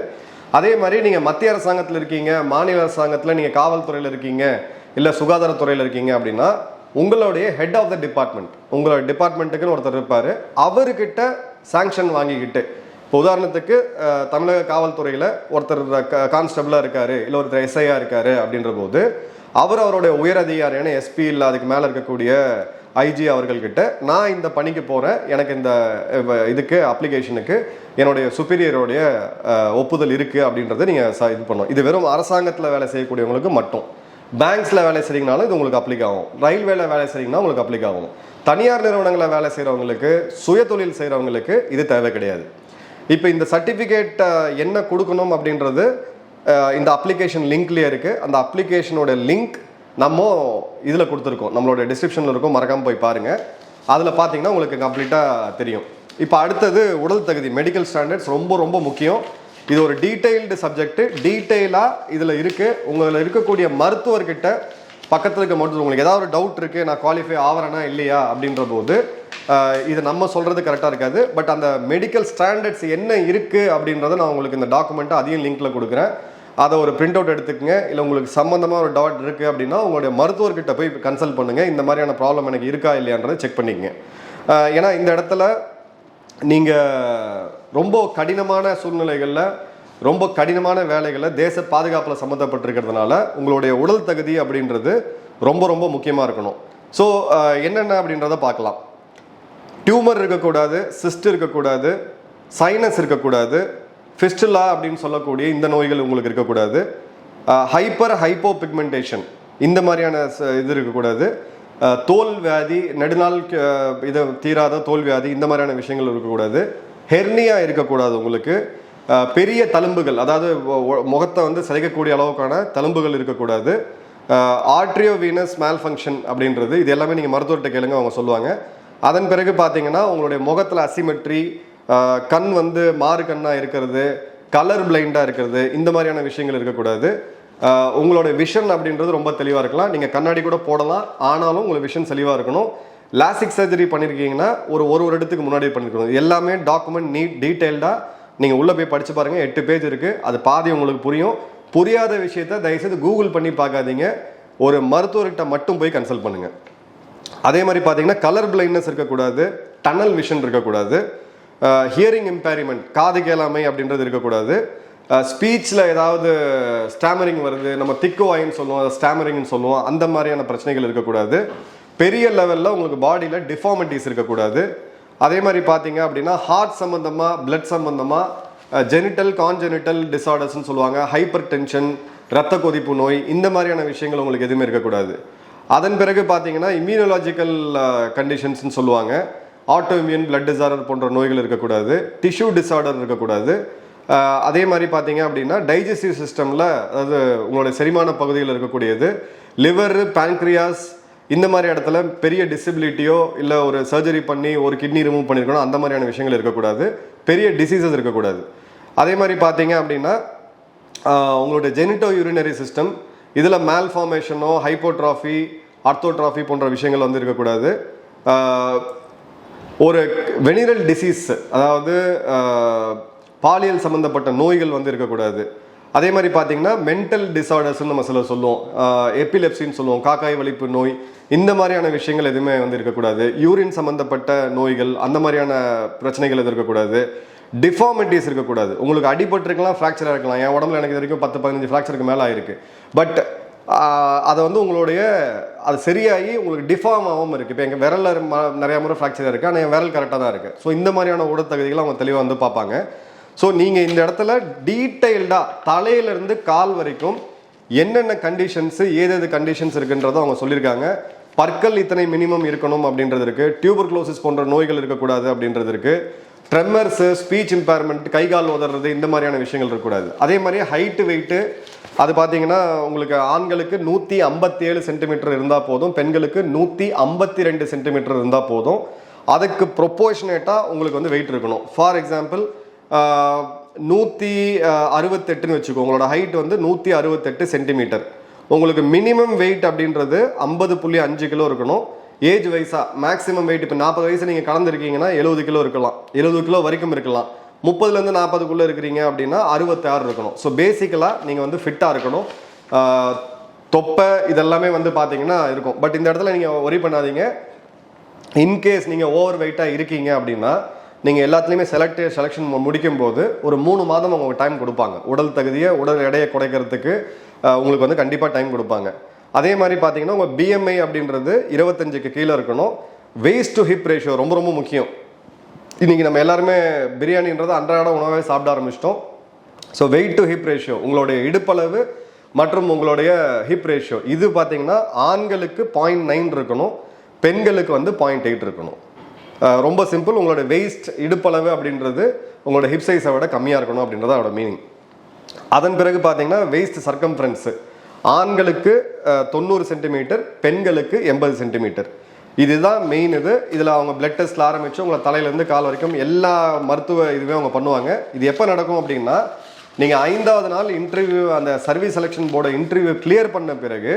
Speaker 1: அதே மாதிரி நீங்கள் மத்திய அரசாங்கத்தில் இருக்கீங்க மாநில அரசாங்கத்தில் நீங்கள் காவல்துறையில் இருக்கீங்க இல்லை சுகாதாரத்துறையில் இருக்கீங்க அப்படின்னா உங்களுடைய ஹெட் ஆஃப் த டிபார்ட்மெண்ட் உங்களோட டிபார்ட்மெண்ட்டுக்குன்னு ஒருத்தர் இருப்பார். அவர்கிட்ட சாங்ஷன் வாங்கிக்கிட்டு இப்போ உதாரணத்துக்கு தமிழக காவல்துறையில் ஒருத்தர் கான்ஸ்டபிளாக இருக்காரு இல்லை ஒருத்தர் எஸ்ஐயாக இருக்காரு அப்படின்ற போது அவர் அவருடைய உயர் அதிகாரியான எஸ்பி இல்லை அதுக்கு மேலே இருக்கக்கூடிய ஐஜி அவர்கள்கிட்ட நான் இந்த பணிக்கு போகிறேன் எனக்கு இந்த இதுக்கு அப்ளிகேஷனுக்கு என்னுடைய சுப்பீரியருடைய ஒப்புதல் இருக்குது அப்படின்றத நீங்கள் இது பண்ணணும். இது வெறும் அரசாங்கத்தில் வேலை செய்யக்கூடியவங்களுக்கு மட்டும். பேங்க்ஸில் வேலை செய்கிறீங்கனாலும் இது உங்களுக்கு அப்ளிக் ஆகும். ரயில்வேல வேலை செய்கிறீங்கன்னா உங்களுக்கு அப்ளிக் ஆகும். தனியார் நிறுவனங்களில் வேலை செய்கிறவங்களுக்கு சுய தொழில் செய்கிறவங்களுக்கு இது தேவை கிடையாது. இப்போ இந்த சர்டிஃபிகேட்டை என்ன கொடுக்கணும் அப்படின்றது இந்த அப்ளிகேஷன் லிங்க்லேயே இருக்குது அந்த அப்ளிகேஷனோட லிங்க் நம்ம இதில் கொடுத்துருக்கோம். நம்மளோட டிஸ்கிரிப்ஷனில் இருக்கும். மறக்காமல் போய் பாருங்கள் அதில் பார்த்தீங்கன்னா உங்களுக்கு கம்ப்ளீட்டாக தெரியும். இப்போ அடுத்தது உடல் தகுதி மெடிக்கல் ஸ்டாண்டர்ட்ஸ் ரொம்ப ரொம்ப முக்கியம். இது ஒரு டீட்டெயில்டு சப்ஜெக்ட் டீட்டெயிலாக இதில் இருக்குது உங்களில் இருக்கக்கூடிய மருத்துவர்கிட்ட பக்கத்தில் இருக்க மருத்துவர் உங்களுக்கு ஏதாவது ஒரு டவுட் இருக்குது நான் குவாலிஃபை ஆகிறேனா இல்லையா அப்படின்ற போது இது நம்ம சொல்கிறது கரெக்டாக இருக்காது. பட் அந்த மெடிக்கல் ஸ்டாண்டர்ட்ஸ் என்ன இருக்குது அப்படின்றத நான் உங்களுக்கு இந்த டாக்குமெண்ட்டை அதையும் லிங்க்கில் கொடுக்குறேன். அதை ஒரு பிரிண்ட் அவுட் எடுத்துக்கங்க. இல்லை உங்களுக்கு சம்மந்தமாக ஒரு டவுட் இருக்குது அப்படின்னா உங்களுடைய மருத்துவர்கிட்ட போய் கன்சல்ட் பண்ணுங்கள் இந்த மாதிரியான ப்ராப்ளம் எனக்கு இருக்கா இல்லையான்றதை செக் பண்ணிக்கங்க. ஏன்னா இந்த இடத்துல நீங்கள் ரொம்ப கடினமான சூழ்நிலைகளில் ரொம்ப கடினமான வேலைகளை தேச பாதுகாப்பில் சம்மந்தப்பட்டிருக்கிறதுனால உங்களுடைய உடல் தகுதி அப்படின்றது ரொம்ப ரொம்ப முக்கியமாக இருக்கணும். ஸோ என்னென்ன அப்படின்றத பார்க்கலாம். டியூமர் இருக்கக்கூடாது சிஸ்ட் இருக்கக்கூடாது சைனஸ் இருக்கக்கூடாது ஃபிஸ்டுலா அப்படின்னு சொல்லக்கூடிய இந்த நோய்கள் உங்களுக்கு இருக்கக்கூடாது. ஹைப்பர் ஹைப்போ பிக்மெண்டேஷன் இந்த மாதிரியான இது இருக்கக்கூடாது. தோல் வியாதி நெடுநாள் இதை தீராத தோல் வியாதி இந்த மாதிரியான விஷயங்கள் இருக்கக்கூடாது. ஹெர்னியா இருக்கக்கூடாது உங்களுக்கு. பெரிய தழும்புகள் அதாவது முகத்தை வந்து சிதைக்கக்கூடிய அளவுக்கான தழும்புகள் இருக்கக்கூடாது. ஆட்ரியோ வீனஸ் மேல் ஃபங்க்ஷன் அப்படின்றது இது எல்லாமே நீங்கள் மருத்துவர்கிட்ட கேளுங்க அவங்க சொல்லுவாங்க. அதன் பிறகு பார்த்தீங்கன்னா உங்களுடைய முகத்தில் அசிமெட்ரி கண் வந்து மாறு கண்ணாக இருக்கிறது கலர் பிளைண்டாக இருக்கிறது இந்த மாதிரியான விஷயங்கள் இருக்கக்கூடாது. உங்களோட விஷன் அப்படின்றது ரொம்ப தெளிவாக இருக்கலாம். நீங்கள் கண்ணாடி கூட போடலாம். ஆனாலும் உங்களுக்கு விஷன் தெளிவாக இருக்கணும். லாசிக் சர்ஜரி பண்ணியிருக்கீங்கன்னா ஒரு ஒரு வருடத்துக்கு முன்னாடி பண்ணிருக்கணும். எல்லாமே டாக்குமெண்ட் நீட் டீட்டெயில்டாக நீங்கள் உள்ளே போய் படித்து பாருங்கள் எட்டு பேஜ் இருக்குது அது பாதி உங்களுக்கு புரியும். புரியாத விஷயத்த தயவுசெய்து கூகுள் பண்ணி பார்க்காதீங்க. ஒரு மருத்துவர்கிட்ட மட்டும் போய் கன்சல்ட் பண்ணுங்கள் அதே மாதிரி பார்த்தீங்கன்னா கலர் பிளைண்ட்னஸ் இருக்கக்கூடாது டனல் விஷன் இருக்கக்கூடாது ஹியரிங் இம்பேரிமெண்ட் காது கேளாமை அப்படின்றது இருக்கக்கூடாது. ஸ்பீச்சில் ஏதாவது ஸ்டாமரிங் வருது நம்ம திக்கு வாயின்னு சொல்லுவோம் அதை ஸ்டாமரிங்னு சொல்லுவோம் அந்த மாதிரியான பிரச்சனைகள் இருக்கக்கூடாது. பெரிய லெவலில் உங்களுக்கு பாடியில் டிஃபார்மிட்டிஸ் இருக்கக்கூடாது. அதே மாதிரி பார்த்தீங்க அப்படின்னா ஹார்ட் சம்மந்தமாக பிளட் சம்மந்தமாக ஜெனிட்டல் கான்ஜெனிட்டல் டிசார்டர்ஸ்னு சொல்லுவாங்க ஹைப்பர் டென்ஷன் ரத்த கொதிப்பு நோய் இந்த மாதிரியான விஷயங்கள் உங்களுக்கு எதுவுமே இருக்கக்கூடாது. அதன் பிறகு பார்த்தீங்கன்னா இம்யூனலாஜிக்கல் கண்டிஷன்ஸ்னு சொல்லுவாங்க. ஆட்டோ இம்யூன் பிளட் டிசார்டர் போன்ற நோய்கள் இருக்கக்கூடாது. டிஷ்யூ டிசார்டர் இருக்கக்கூடாது. அதே மாதிரி பார்த்தீங்க அப்படின்னா டைஜஸ்டிவ் சிஸ்டமில் அதாவது உங்களுடைய செரிமான பகுதியில் இருக்கக்கூடியது லிவர் pancreas இந்த மாதிரி இடத்துல பெரிய டிசபிலிட்டியோ இல்லை ஒரு சர்ஜரி பண்ணி ஒரு கிட்னி ரிமூவ் பண்ணியிருக்கணும் அந்த மாதிரியான விஷயங்கள் இருக்கக்கூடாது. பெரிய டிசீசஸ் இருக்கக்கூடாது. அதே மாதிரி பார்த்தீங்க அப்படின்னா உங்களுடைய ஜெனிட்டோ யூரினரி சிஸ்டம் இதில் மேல் ஃபார்மேஷனோ ஹைப்போட்ராஃபி ஆர்த்தோட்ராஃபி போன்ற விஷயங்கள் வந்து இருக்கக்கூடாது. ஒரு வெனிரல் டிசீஸ் அதாவது பாலியல் சம்மந்தப்பட்ட நோய்கள் வந்து இருக்கக்கூடாது. அதே மாதிரி பார்த்தீங்கன்னா மென்டல் டிசார்டர்ஸ்னு நம்ம சில சொல்லுவோம். எப்பிலெப்சின்னு சொல்லுவோம் காக்காய் வலிப்பு நோய் இந்த மாதிரியான விஷயங்கள் எதுவுமே வந்து இருக்கக்கூடாது. யூரின் சம்மந்தப்பட்ட நோய்கள் அந்த மாதிரியான பிரச்சனைகள் எதுவும் இருக்கக்கூடாது. டிஃபார்மிட்டிஸ் இருக்கக்கூடாது. உங்களுக்கு அடிபட்டிருக்கலாம் ஃப்ராக்சராக இருக்கலாம். என் உடம்புல எனக்கு இது வரைக்கும் பத்து பதினஞ்சு ஃப்ராக்சருக்கு மேலே ஆயிருக்கு. பட் அதை வந்து உங்களுடைய அது சரியாகி உங்களுக்கு டிஃபார்ம் ஆகாமல் இருக்குது இப்போ எங்கள் விரலில் ம- முறை ஃப்ராக்சர் இருக்குது ஆனால் என் விரல் கரெக்டாக தான் இருக்குது ஸோ இந்த மாதிரியான உடற்தகுதிகளை அவங்க தெளிவாக வந்து பார்ப்பாங்க. ஸோ நீங்கள் இந்த இடத்துல டீட்டெயில்டாக தலையிலேருந்து கால் வரைக்கும் என்னென்ன கண்டிஷன்ஸு ஏதேது கண்டிஷன்ஸ் இருக்குன்றதும் அவங்க சொல்லியிருக்காங்க. பற்கள் இத்தனை மினிமம் இருக்கணும் அப்படின்றது இருக்குது டியூபர் க்ளோசிஸ் போன்ற நோய்கள் இருக்கக்கூடாது அப்படின்றது இருக்குது ட்ரெம்மர்ஸு ஸ்பீச் இம்பேர்மெண்ட் கை கால் உதறது இந்த மாதிரியான விஷயங்கள் இருக்கக்கூடாது. அதே மாதிரி ஹைட்டு வெயிட்டு அது பார்த்தீங்கன்னா உங்களுக்கு ஆண்களுக்கு நூற்றி ஐம்பத்தேழு சென்டிமீட்டர் இருந்தால் போதும் பெண்களுக்கு நூற்றி ஐம்பத்தி ரெண்டு சென்டிமீட்டர் இருந்தால் போதும். அதுக்கு ப்ரொப்போர்ஷனேட்டாக உங்களுக்கு வந்து வெயிட் இருக்கணும். ஃபார் எக்ஸாம்பிள் நூற்றி அறுபத்தெட்டுன்னு வச்சுக்கோ உங்களோட ஹைட் வந்து நூற்றி அறுபத்தெட்டு சென்டிமீட்டர் உங்களுக்கு மினிமம் வெயிட் அப்படின்றது ஐம்பது புள்ளி அஞ்சு கிலோ இருக்கணும். ஏஜ் வயசாக மேக்ஸிமம் வெயிட் இப்போ நாற்பது வயசு நீங்கள் கலந்துருக்கீங்கன்னா எழுபது கிலோ இருக்கலாம். எழுபது கிலோ வரைக்கும் இருக்கலாம். முப்பதுலேருந்து நாற்பதுக்குள்ளே இருக்கிறீங்க அப்படின்னா அறுபத்தாறு இருக்கணும். ஸோ பேசிக்கலாக நீங்கள் வந்து ஃபிட்டாக இருக்கணும். தொப்பை இதெல்லாமே வந்து பார்த்தீங்கன்னா இருக்கும். பட் இந்த இடத்துல நீங்கள் ஒரி பண்ணாதீங்க. இன்கேஸ் நீங்கள் ஓவர் வெயிட்டாக இருக்கீங்க அப்படின்னா நீங்கள் எல்லாத்துலேயுமே செலக்ட் செலெக்ஷன் முடிக்கும் போது ஒரு மூணு மாதம் உங்களுக்கு டைம் கொடுப்பாங்க. உடல் தகுதியை உடல் எடையை குறைக்கிறதுக்கு உங்களுக்கு வந்து கண்டிப்பாக டைம் கொடுப்பாங்க. அதே மாதிரி பார்த்தீங்கன்னா உங்கள் பிஎம்ஐ அப்படின்றது இருபத்தஞ்சுக்கு கீழே இருக்கணும். வெயிஸ்ட் டு ஹிப் ரேஷியோ ரொம்ப ரொம்ப முக்கியம். இன்றைக்கி நம்ம எல்லாருமே பிரியாணின்றது அன்றாட உணவே சாப்பிட ஆரம்பிச்சிட்டோம். So weight to hip ratio உங்களுடைய இடுப்பளவு மற்றும் உங்களுடைய ஹிப் ரேஷியோ இது பார்த்தீங்கன்னா ஆண்களுக்கு பாயிண்ட் நைன் இருக்கணும் பெண்களுக்கு வந்து பாயிண்ட் எயிட் இருக்கணும். ரொம்ப சிம்பிள் உங்களோட வெயிஸ்ட் இடுப்பளவு அப்படின்றது உங்களோட ஹிப் சைஸை விட கம்மியாக இருக்கணும் அப்படின்றது அதோட மீனிங் அதன் பிறகு பார்த்தீங்கன்னா வெயிஸ்ட் சர்க்கம்ஃபரன்ஸு ஆண்களுக்கு தொண்ணூறு சென்டிமீட்டர் பெண்களுக்கு எண்பது சென்டிமீட்டர் இதுதான் மெயின் இது. இதில் அவங்க பிளட் டெஸ்ட்டில் ஆரம்பித்து உங்களை தலையிலேருந்து கால் வரைக்கும் எல்லா மருத்துவ இதுவே அவங்க பண்ணுவாங்க. இது எப்போ நடக்கும் அப்படின்னா நீங்கள் ஐந்தாவது நாள் இன்டர்வியூ அந்த service selection board interview clear பண்ண பிறகு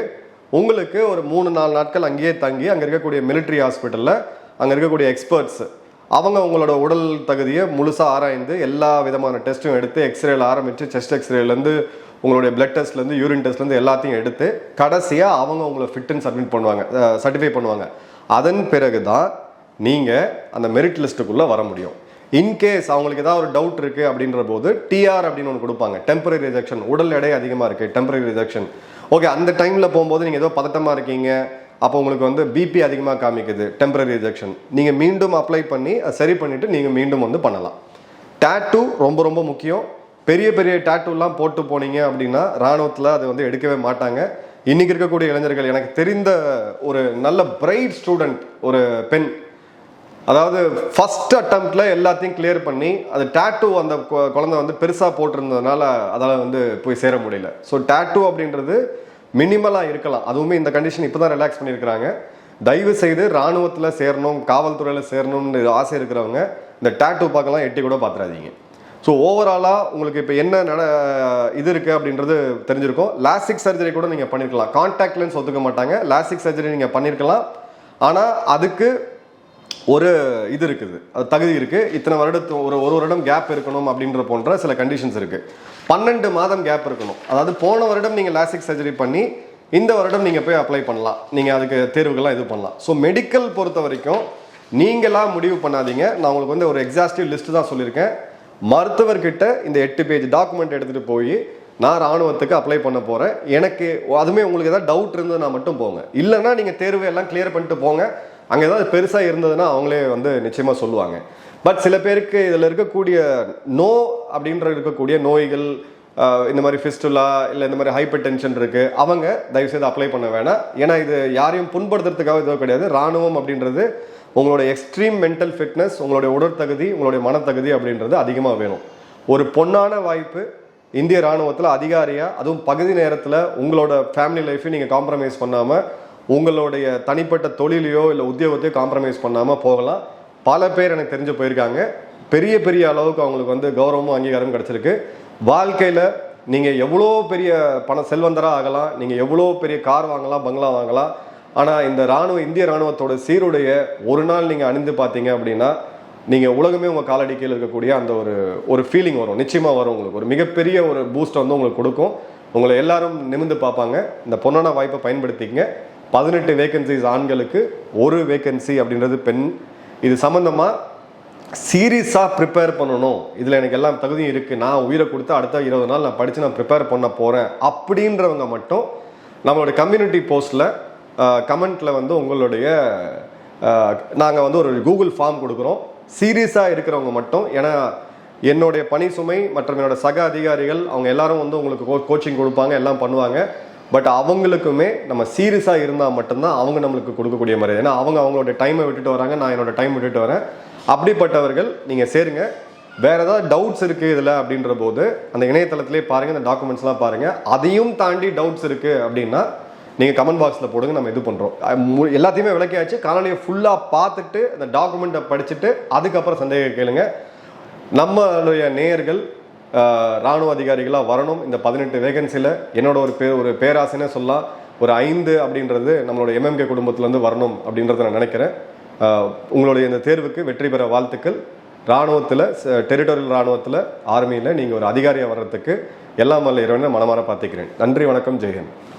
Speaker 1: உங்களுக்கு ஒரு மூணு நாலு நாட்கள் அங்கேயே தங்கி அங்கே இருக்கக்கூடிய மிலிட்ரி ஹாஸ்பிட்டலில் அங்கே இருக்கக்கூடிய எக்ஸ்பர்ட்ஸ் அவங்க உங்களோட உடல் தகுதியை முழுசாக ஆராய்ந்து எல்லா விதமான டெஸ்ட்டும் எடுத்து எக்ஸ்ரேல ஆரம்பித்து செஸ்ட் எக்ஸ்ரேலேருந்து உங்களுடைய பிளட் டெஸ்ட்லேருந்து யூரின் டெஸ்ட்லேருந்து எல்லாத்தையும் எடுத்து கடைசியாக அவங்க உங்களை ஃபிட்டுன்னு சப்மிட் பண்ணுவாங்க சர்டிஃபை பண்ணுவாங்க. அதன் பிறகு தான் நீங்கள் அந்த மெரிட் லிஸ்ட்டுக்குள்ளே வர முடியும். இன்கேஸ் அவங்களுக்கு ஏதாவது ஒரு டவுட் இருக்குது அப்படின்ற போது டிஆர் அப்படின்னு ஒன்று கொடுப்பாங்க. டெம்பரரி ரிஜெக்ஷன் உடல் எடை அதிகமாக இருக்குது டெம்பரரி ரிஜெக்ஷன் ஓகே அந்த டைமில் போகும்போது நீங்கள் ஏதோ பதட்டமாக இருக்கீங்க. அப்போ உங்களுக்கு வந்து பிபி அதிகமாக காமிக்குது. டெம்பரரி ரிஜெக்ஷன் நீங்கள் மீண்டும் அப்ளை பண்ணி சரி பண்ணிவிட்டு நீங்கள் மீண்டும் வந்து பண்ணலாம். டேட்டூ ரொம்ப ரொம்ப முக்கியம். பெரிய பெரிய டேட்டூலாம் போட்டு போனீங்க அப்படின்னா ராணுவத்தில் அதை வந்து எடுக்கவே மாட்டாங்க. இன்னைக்கு இருக்கக்கூடிய இளைஞர்கள் எனக்கு தெரிந்த ஒரு நல்ல பிரைட் ஸ்டூடெண்ட் ஒரு பெண். அதாவது ஃபஸ்ட் அட்டம்ப்டில் எல்லாத்தையும் கிளியர் பண்ணி அது டேட்டூ அந்த கொ- குழந்தை வந்து பெருசாக போட்டிருந்ததுனால அதால் வந்து போய் சேர முடியல. ஸோ டேட்டூ அப்படின்றது மினிமலாக இருக்கலாம். அதுவுமே இந்த கண்டிஷன் இப்போ தான் ரிலாக்ஸ் பண்ணியிருக்கிறாங்க. தயவு செய்து ராணுவத்தில் சேரணும் காவல்துறையில் சேரணும்னு ஆசை இருக்கிறவங்க இந்த டேட்டூ பார்க்கலாம் எட்டி கூட பார்த்துடாதீங்க ஸோ ஓவராலாக உங்களுக்கு இப்போ என்ன நட இது இருக்குது அப்படின்றது தெரிஞ்சிருக்கும். லாஸ்டிக் சர்ஜரி கூட நீங்கள் பண்ணியிருக்கலாம் கான்டாக்ட் லென்ஸ் ஒத்துக்க மாட்டாங்க. லாஸ்டிக் சர்ஜரி நீங்கள் பண்ணியிருக்கலாம் ஆனால் அதுக்கு ஒரு இது இருக்குது. அது தகுதி இருக்குது இத்தனை வருடத்து ஒரு ஒரு வருடம் கேப் இருக்கணும் அப்படின்ற போன்ற சில கண்டிஷன்ஸ் இருக்குது பன்னெண்டு மாதம் கேப் இருக்கணும். அதாவது போன வருடம் நீங்கள் லாஸ்டிக் சர்ஜரி பண்ணி இந்த வருடம் நீங்கள் போய் அப்ளை பண்ணலாம். நீங்கள் அதுக்கு தேர்வுகள்லாம் இது பண்ணலாம். ஸோ மெடிக்கல் பொறுத்த வரைக்கும் நீங்களாக முடிவு பண்ணாதீங்க. நான் உங்களுக்கு வந்து ஒரு எக்ஸாஸ்டிவ் லிஸ்ட்டு தான் சொல்லியிருக்கேன். மருத்துவர்கிட்ட இந்த எட்டு பேஜ் டாக்குமெண்ட் எடுத்துகிட்டு போய் நான் ராணுவத்துக்கு அப்ளை பண்ண போகிறேன் எனக்கு அதுவுமே உங்களுக்கு ஏதாவது டவுட் இருந்ததுன்னா மட்டும் போங்க. இல்லைன்னா நீங்கள் தேர்வு எல்லாம் கிளியர் பண்ணிட்டு போங்க. அங்கே ஏதாவது பெருசாக இருந்ததுன்னா அவங்களே வந்து நிச்சயமாக சொல்லுவாங்க. பட் சில பேருக்கு இதில் இருக்கக்கூடிய நோ அப்படின்ற இருக்கக்கூடிய நோய்கள் இந்த மாதிரி ஃபிஸ்டுலா இல்லை இந்த மாதிரி ஹைப்பர் டென்ஷன் இருக்குது அவங்க தயவுசெய்து அப்ளை பண்ண வேணாம். ஏன்னா இது யாரையும் புண்படுத்துறதுக்காக எதுவும் கிடையாது. ராணுவம் அப்படின்றது உங்களோட எக்ஸ்ட்ரீம் மென்டல் ஃபிட்னஸ் உங்களுடைய உடற்தகுதி உங்களுடைய மனத்தகுதி அப்படின்றது அதிகமாக வேணும். ஒரு பொன்னான வாய்ப்பு இந்திய ராணுவத்தில் அதிகாரியாக அதுவும் பகுதி நேரத்தில் உங்களோட ஃபேமிலி லைஃப்பையும் நீங்கள் காம்ப்ரமைஸ் பண்ணாமல் உங்களுடைய தனிப்பட்ட தொழிலையோ இல்லை உத்தியோகத்தையோ காம்ப்ரமைஸ் பண்ணாமல் போகலாம். பல பேர் எனக்கு தெரிஞ்சு போயிருக்காங்க. பெரிய பெரிய அளவுக்கு அவங்களுக்கு வந்து கௌரவமும் அங்கீகாரமும் கிடச்சிருக்கு. வாழ்க்கையில் நீங்கள் எவ்வளோ பெரிய பண செல்வந்தராக ஆகலாம் நீங்கள் எவ்வளோ பெரிய கார் வாங்கலாம் பங்களா வாங்கலாம் ஆனால் இந்த ராணுவ இந்திய ராணுவத்தோட சீருடைய ஒரு நாள் நீங்கள் அணிந்து பார்த்தீங்க அப்படின்னா நீங்கள் உலகமே உங்கள் காலடி கீழே இருக்கக்கூடிய அந்த ஒரு ஒரு ஃபீலிங் வரும். நிச்சயமாக வரும் உங்களுக்கு. ஒரு மிகப்பெரிய ஒரு பூஸ்ட் வந்து உங்களுக்கு கொடுக்கும். உங்களை எல்லாரும் நிமிந்து பார்ப்பாங்க. இந்த பொன்னான வாய்ப்பை பயன்படுத்திக்கங்க. பதினெட்டு வேகன்சிஸ் ஆண்களுக்கு ஒரு வேகன்சி அப்படின்றது பெண். இது சம்மந்தமாக சீரியஸாக ப்ரிப்பேர் பண்ணணும். இதில் எனக்கு எல்லாம் தகுதியும் இருக்குது நான் உயிரை கொடுத்து அடுத்த இருபது நாள் நான் படித்து நான் ப்ரிப்பேர் பண்ண போகிறேன் அப்படின்றவங்க மட்டும் நம்மளோட கம்யூனிட்டி போஸ்ட்டில் கமெண்ட்டில் வந்து உங்களுடைய நாங்கள் வந்து ஒரு கூகுள் ஃபார்ம் கொடுக்குறோம். சீரியஸாக இருக்கிறவங்க மட்டும் ஏன்னா என்னுடைய பணி சுமை மற்றும் என்னோட சக அதிகாரிகள் அவங்க எல்லாரும் வந்து உங்களுக்கு கோச்சிங் கொடுப்பாங்க எல்லாம் பண்ணுவாங்க. பட் அவங்களுக்குமே நம்ம சீரியஸாக இருந்தால் மட்டும்தான் அவங்க நம்மளுக்கு கொடுக்கக்கூடிய மாதிரி. ஏன்னா அவங்க அவங்களோட டைமை விட்டுட்டு வராங்க நான் என்னோட டைம் விட்டுட்டு வரேன். அப்படிப்பட்டவர்கள் நீங்கள் சேருங்க. வேறு ஏதாவது டவுட்ஸ் இருக்குது இதில் அப்படின்ற போது அந்த இணையதளத்திலே பாருங்கள் அந்த டாக்குமெண்ட்ஸ்லாம் பாருங்கள் அதையும் தாண்டி டவுட்ஸ் இருக்குது அப்படின்னா நீங்கள் கமெண்ட் பாக்ஸில் போடுங்க நம்ம இது பண்ணுறோம் எல்லாத்தையுமே விளக்கியாச்சு. காலனியை ஃபுல்லாக பார்த்துட்டு அந்த டாக்குமெண்ட்டை படிச்சுட்டு அதுக்கப்புறம் சந்தேகம் கேளுங்க. நம்மளுடைய நேயர்கள் இராணுவ ராணுவ அதிகாரிகளாக வரணும். இந்த பதினெட்டு வேகன்சியில் என்னோட ஒரு பேர் ஒரு பேராசைனே சொல்லலாம். ஒரு ஐந்து அப்படின்றது நம்மளோட எம்எம்கே குடும்பத்திலேருந்து வரணும் அப்படின்றத நான் நினைக்கிறேன். உங்களுடைய இந்த தேர்வுக்கு வெற்றி பெற வாழ்த்துக்கள். ராணுவத்தில் டெரிட்டோரியல் ராணுவத்தில் ஆர்மியில் நீங்கள் ஒரு அதிகாரியாக வர்றதுக்கு எல்லாம் வல்ல இறைவனை மனமாற பார்த்துக்கிறேன். நன்றி வணக்கம் ஜெயன்